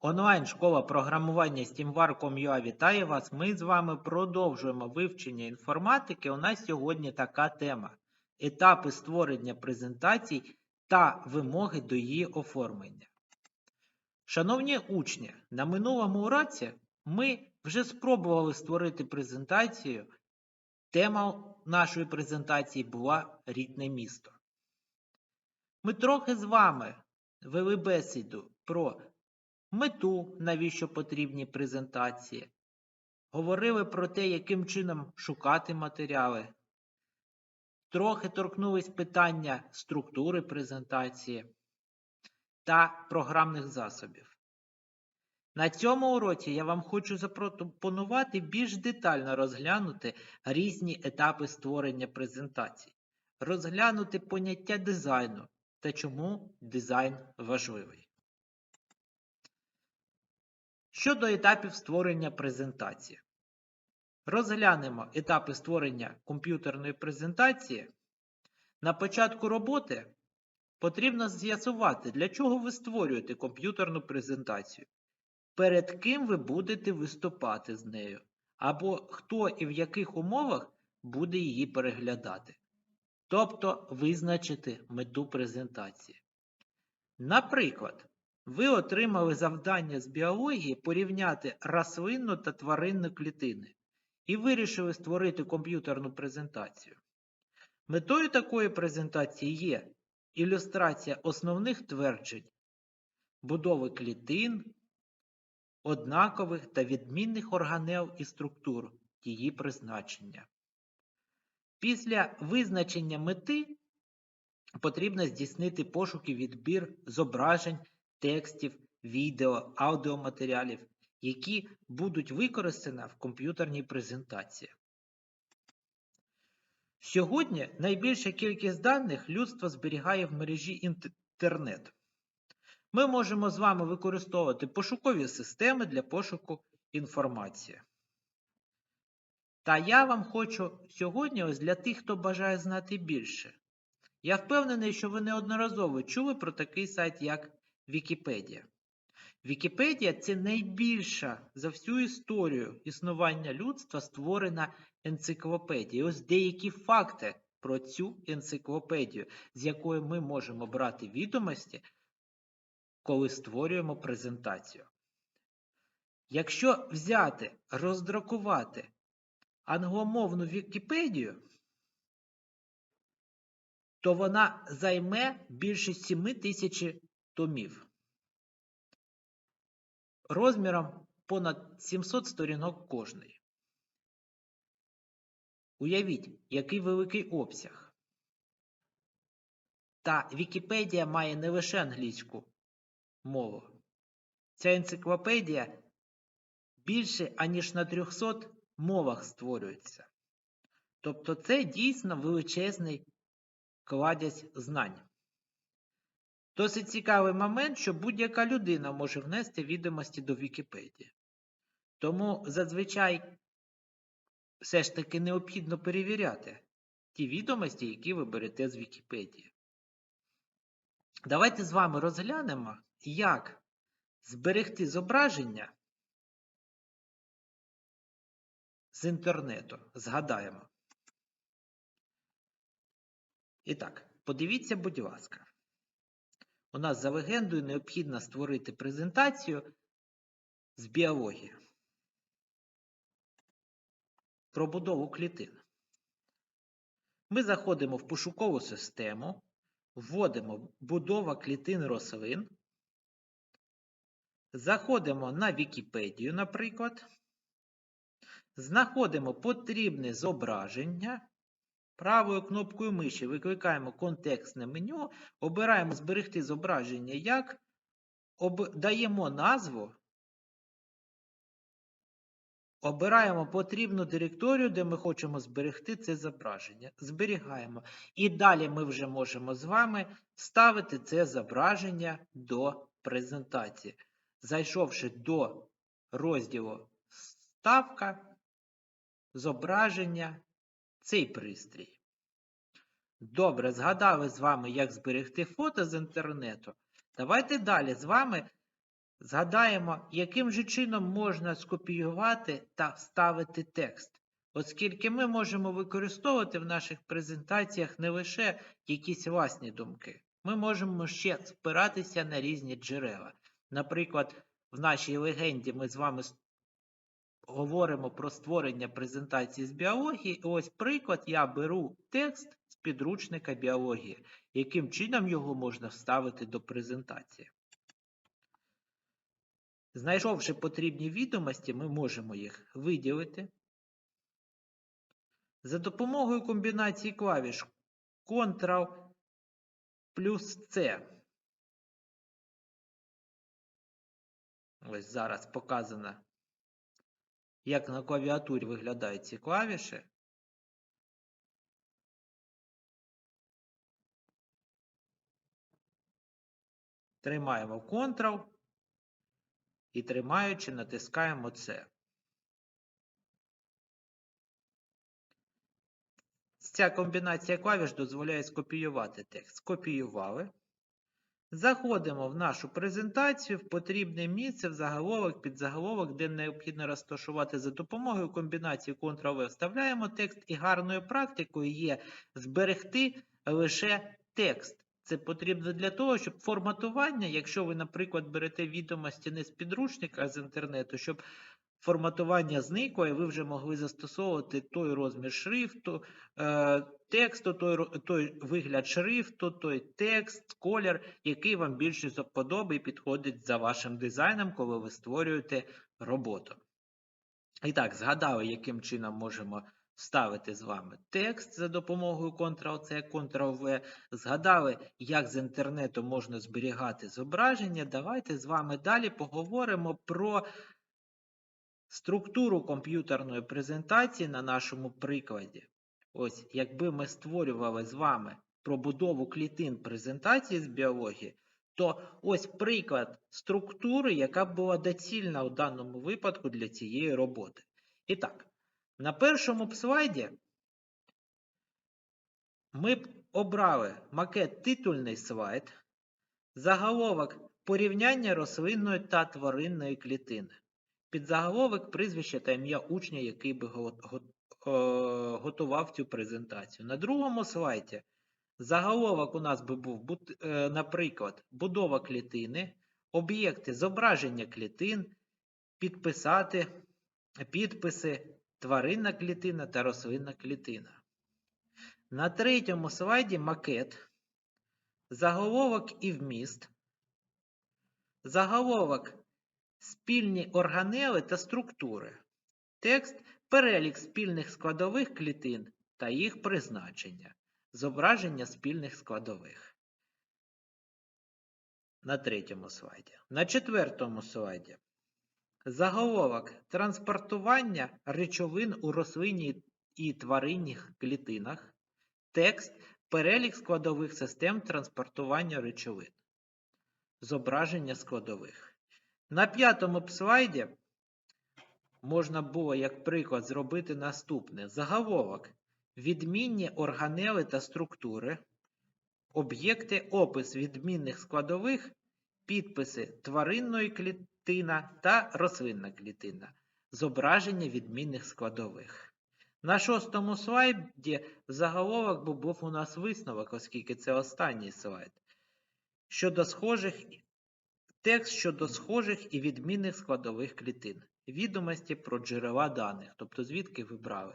Онлайн-школа програмування SteamWar.com.ua вітає вас. Ми з вами продовжуємо вивчення інформатики. У нас сьогодні така тема: етапи створення презентацій та вимоги до її оформлення. Шановні учні, на минулому уроці ми вже спробували створити презентацію. Тема нашої презентації була рідне місто. Ми трохи з вами вели бесіду про мету, навіщо потрібні презентації, говорили про те, яким чином шукати матеріали, трохи торкнулись питання структури презентації та програмних засобів. На цьому уроці я вам хочу запропонувати більш детально розглянути різні етапи створення презентацій, розглянути поняття дизайну та чому дизайн важливий. Щодо етапів створення презентації. Розглянемо етапи створення комп'ютерної презентації. На початку роботи потрібно з'ясувати, для чого ви створюєте комп'ютерну презентацію, перед ким ви будете виступати з нею, або хто і в яких умовах буде її переглядати. Тобто визначити мету презентації. Наприклад, ви отримали завдання з біології порівняти рослинну та тваринну клітини і вирішили створити комп'ютерну презентацію. Метою такої презентації є ілюстрація основних тверджень, будови клітин, однакових та відмінних органел і структур її призначення. Після визначення мети потрібно здійснити пошук і відбір зображень, текстів, відео, аудіоматеріалів, які будуть використані в комп'ютерній презентації. Сьогодні найбільша кількість даних людство зберігає в мережі інтернет. Ми можемо з вами використовувати пошукові системи для пошуку інформації. Та я вам хочу сьогодні, ось для тих, хто бажає знати більше. Я впевнений, що ви неодноразово чули про такий сайт, як Вікіпедія. Вікіпедія це найбільша за всю історію існування людства створена енциклопедія. Ось деякі факти про цю енциклопедію, з якої ми можемо брати відомості, коли створюємо презентацію. Якщо взяти, роздрукувати англомовну Вікіпедію, то вона займе більше 7 тисяч томів. Розміром понад 700 сторінок кожний. Уявіть, який великий обсяг. Та Вікіпедія має не лише англійську мову. Ця енциклопедія більше аніж на 300 мовах створюється. Тобто це дійсно величезний кладязь знань. Досить цікавий момент, що будь-яка людина може внести відомості до Вікіпедії. Тому зазвичай все ж таки необхідно перевіряти ті відомості, які ви берете з Вікіпедії. Давайте з вами розглянемо, як зберегти зображення з інтернету. Згадаємо. І так, подивіться, будь ласка. У нас за легендою необхідно створити презентацію з біології про будову клітин. Ми заходимо в пошукову систему, вводимо будова клітин рослин, заходимо на Вікіпедію, наприклад, знаходимо потрібне зображення. Правою кнопкою миші викликаємо контекстне меню, обираємо зберегти зображення як, даємо назву, обираємо потрібну директорію, де ми хочемо зберегти це зображення. Зберігаємо. І далі ми вже можемо з вами ставити це зображення до презентації. Зайшовши до розділу Ставка, зображення цей пристрій. Добре, згадали з вами, як зберегти фото з інтернету. Давайте далі з вами Згадаємо, яким же чином можна скопіювати та вставити текст, оскільки ми можемо використовувати в наших презентаціях не лише якісь власні думки, ми можемо ще спиратися на різні джерела. Наприклад, в нашій легенді ми з вами говоримо про створення презентації з біології. Ось приклад, я беру текст з підручника біології, яким чином його можна вставити до презентації. Знайшовши потрібні відомості, ми можемо їх виділити. За допомогою комбінації клавіш Ctrl плюс C. Ось зараз показано, як на клавіатурі виглядають ці клавіші. Тримаємо Ctrl і тримаючи натискаємо це. Ця комбінація клавіш дозволяє скопіювати текст. Скопіювали. Заходимо в нашу презентацію в потрібне місце в заголовок, підзаголовок, де необхідно розташувати за допомогою комбінації Ctrl-V. Вставляємо текст і гарною практикою є зберегти лише текст. Це потрібно для того, щоб форматування, якщо ви, наприклад, берете відомості не з підручника, а з інтернету, щоб форматування зникло, і ви вже могли застосовувати той розмір шрифту, е, тексту, той, той вигляд шрифту, той текст, колір, який вам більше вподоби і підходить за вашим дизайном, коли ви створюєте роботу. І так, згадали, яким чином можемо вставити з вами текст за допомогою Ctrl-C, Ctrl-V. Згадали, як з інтернету можна зберігати зображення. Давайте з вами далі поговоримо про структуру комп'ютерної презентації на нашому прикладі. Ось, якби ми створювали з вами пробудову клітин презентації з біології, то ось приклад структури, яка б була доцільна у даному випадку для цієї роботи. І так, на першому б слайді ми б обрали макет титульний слайд, заголовок порівняння рослинної та тваринної клітини. Підзаголовок прізвище та ім'я учня, який би го- го- готував цю презентацію. На другому слайді заголовок у нас би був, е, наприклад, будова клітини, об'єкти зображення клітин, підписати, підписи, тваринна клітина та рослинна клітина. На третьому слайді макет, заголовок і вміст, заголовок спільні органели та структури, текст перелік спільних складових клітин та їх призначення, зображення спільних складових. На третьому слайді. На четвертому слайді. Заголовок транспортування речовин у рослинній і тваринних клітинах. Текст перелік складових систем транспортування речовин. Зображення складових. На п'ятому слайді можна було, як приклад, зробити наступне: заголовок, відмінні органели та структури, об'єкти, опис відмінних складових, підписи тваринної клітина та рослинна клітина, зображення відмінних складових. На шостому слайді заголовок був у нас висновок, оскільки це останній слайд. Щодо схожих Текст щодо схожих і відмінних складових клітин. Відомості про джерела даних, тобто звідки ви брали?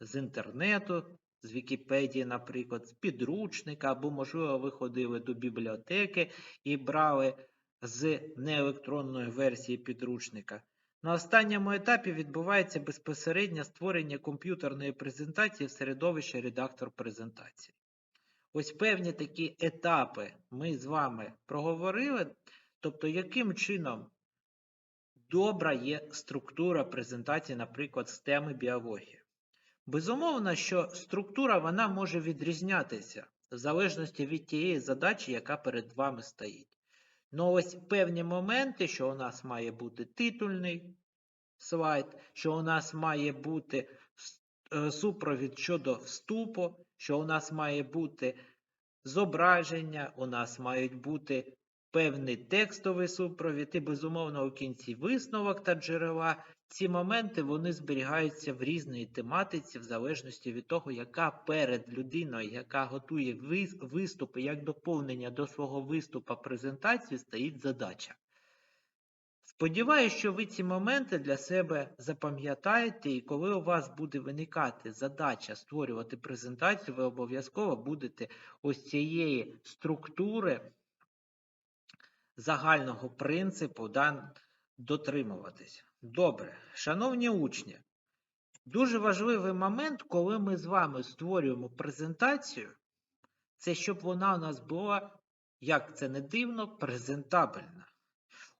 З інтернету, з Вікіпедії, наприклад, з підручника, або, можливо, ви ходили до бібліотеки і брали з неелектронної версії підручника. На останньому етапі відбувається безпосереднє створення комп'ютерної презентації в середовищі редактор презентації. Ось певні такі етапи ми з вами проговорили. Тобто, яким чином добра є структура презентації, наприклад, з теми біології. Безумовно, що структура вона може відрізнятися в залежності від тієї задачі, яка перед вами стоїть. Ну ось певні моменти, що у нас має бути титульний слайд, що у нас має бути е, супровід щодо вступу, що у нас має бути зображення, у нас мають бути певний текстовий супровід і, безумовно, у кінці висновок та джерела. Ці моменти вони зберігаються в різній тематиці, в залежності від того, яка перед людиною, яка готує вис- виступи, як доповнення до свого виступу презентації, стоїть задача. Сподіваюсь, що ви ці моменти для себе запам'ятаєте, і коли у вас буде виникати задача створювати презентацію, ви обов'язково будете ось цієї структури загального принципу да, дотримуватись. Добре, шановні учні, дуже важливий момент, коли ми з вами створюємо презентацію, це щоб вона у нас була, як це не дивно, презентабельна.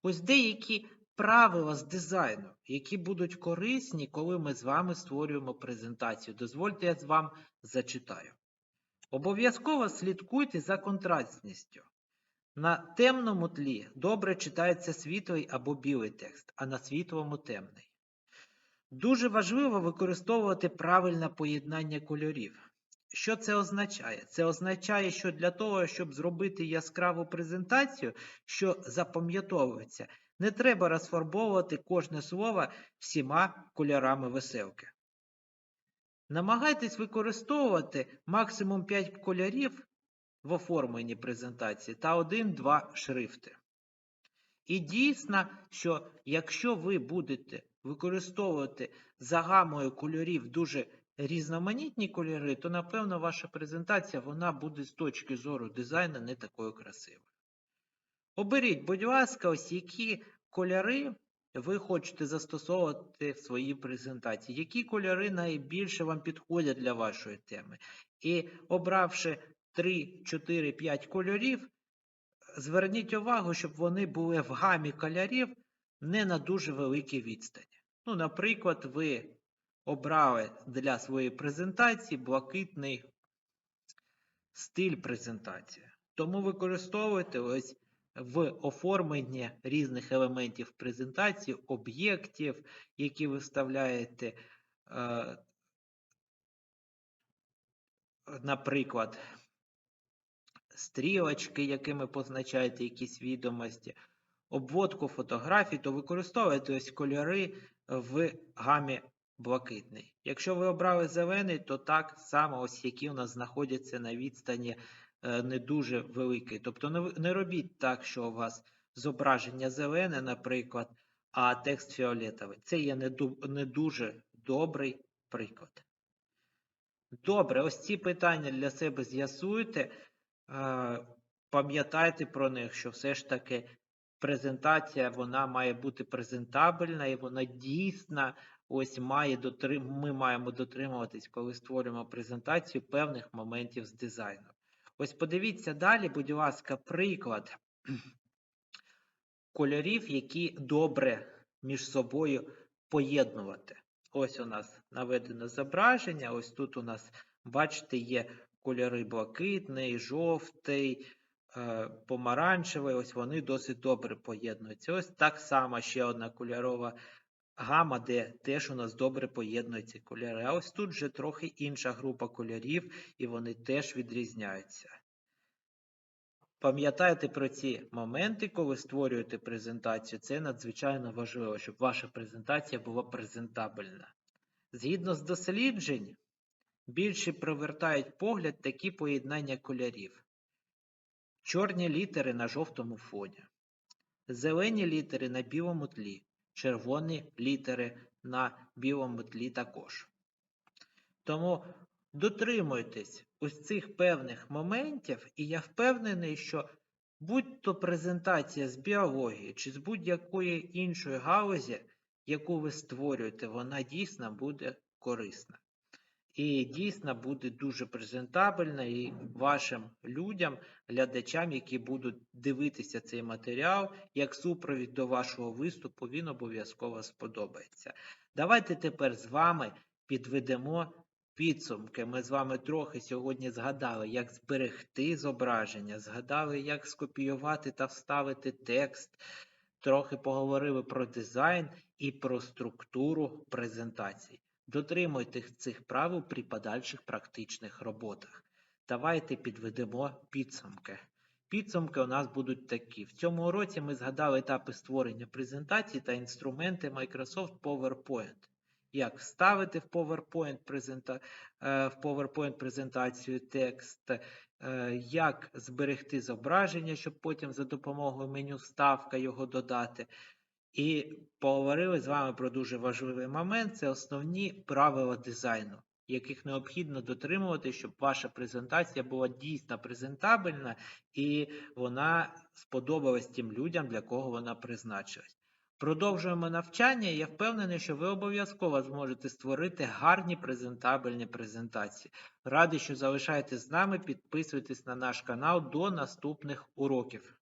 Ось деякі правила з дизайну, які будуть корисні, коли ми з вами створюємо презентацію. Дозвольте, я з вам зачитаю. Обов'язково слідкуйте за контрастністю. На темному тлі добре читається світлий або білий текст, а на світлому темний. Дуже важливо використовувати правильне поєднання кольорів. Що це означає? Це означає, що для того, щоб зробити яскраву презентацію, що запам'ятовується, не треба розфарбовувати кожне слово всіма кольорами веселки. Намагайтесь використовувати максимум 5 кольорів в оформленні презентації та 1-2 шрифти. І дійсно, що якщо ви будете використовувати за гамою кольорів дуже різноманітні кольори, то напевно ваша презентація вона буде з точки зору дизайну не такою красивою. Оберіть, будь ласка, ось які кольори ви хочете застосовувати в своїй презентації, які кольори найбільше вам підходять для вашої теми. І обравши 3, 4, 5 кольорів, зверніть увагу, щоб вони були в гамі кольорів не на дуже великій відстані. Ну, наприклад, ви обрали для своєї презентації блакитний стиль презентації. Тому використовуйте ось в оформленні різних елементів презентації, об'єктів, які ви вставляєте, е, наприклад, стрілочки, якими позначаєте якісь відомості, обводку фотографій, то використовуйте ось кольори в гамі блакитний. Якщо ви обрали зелений, то так само ось які у нас знаходяться на відстані е, не дуже великий. Тобто не, не робіть так, що у вас зображення зелене, наприклад, а текст фіолетовий. Це є не дуже добрий приклад. Добре, ось ці питання для себе з'ясуйте. Е, Пам'ятайте про них, що все ж таки презентація вона має бути презентабельна і вона дійсно ось має дотрим... ми маємо дотримуватись, коли створюємо презентацію певних моментів з дизайну. Ось подивіться далі, будь ласка, приклад кольорів, які добре між собою поєднувати. Ось у нас наведено зображення. Ось тут у нас, бачите, є кольори блакитний, жовтий, е, помаранчевий. Ось вони досить добре поєднуються. Ось так само ще одна кольорова гама, де теж у нас добре поєднуються кольори. А ось тут вже трохи інша група кольорів, і вони теж відрізняються. Пам'ятайте про ці моменти, коли створюєте презентацію. Це надзвичайно важливо, щоб ваша презентація була презентабельна. Згідно з досліджень, більше привертають погляд такі поєднання кольорів. Чорні літери на жовтому фоні, зелені літери на білому тлі, червоні літери на білому тлі також. Тому дотримуйтесь ось цих певних моментів, і я впевнений, що будь-то презентація з біології чи з будь-якої іншої галузі, яку ви створюєте, вона дійсно буде корисна. І дійсно буде дуже презентабельна і вашим людям, глядачам, які будуть дивитися цей матеріал, як супровід до вашого виступу, він обов'язково сподобається. Давайте тепер з вами підведемо підсумки. Ми з вами трохи сьогодні згадали, як зберегти зображення, згадали, як скопіювати та вставити текст. Трохи поговорили про дизайн і про структуру презентацій. Дотримуйтесь цих правил при подальших практичних роботах. Давайте підведемо підсумки. Підсумки у нас будуть такі. В цьому уроці ми згадали етапи створення презентацій та інструменти Microsoft PowerPoint. Як вставити в PowerPoint, презента... е, в PowerPoint презентацію текст, е, як зберегти зображення, щоб потім за допомогою меню вставка його додати. І поговорили з вами про дуже важливий момент це основні правила дизайну, яких необхідно дотримувати, щоб ваша презентація була дійсно презентабельна і вона сподобалась тим людям, для кого вона призначилась. Продовжуємо навчання, я впевнений, що ви обов'язково зможете створити гарні презентабельні презентації. Радий, що залишаєтесь з нами, підписуйтесь на наш канал до наступних уроків.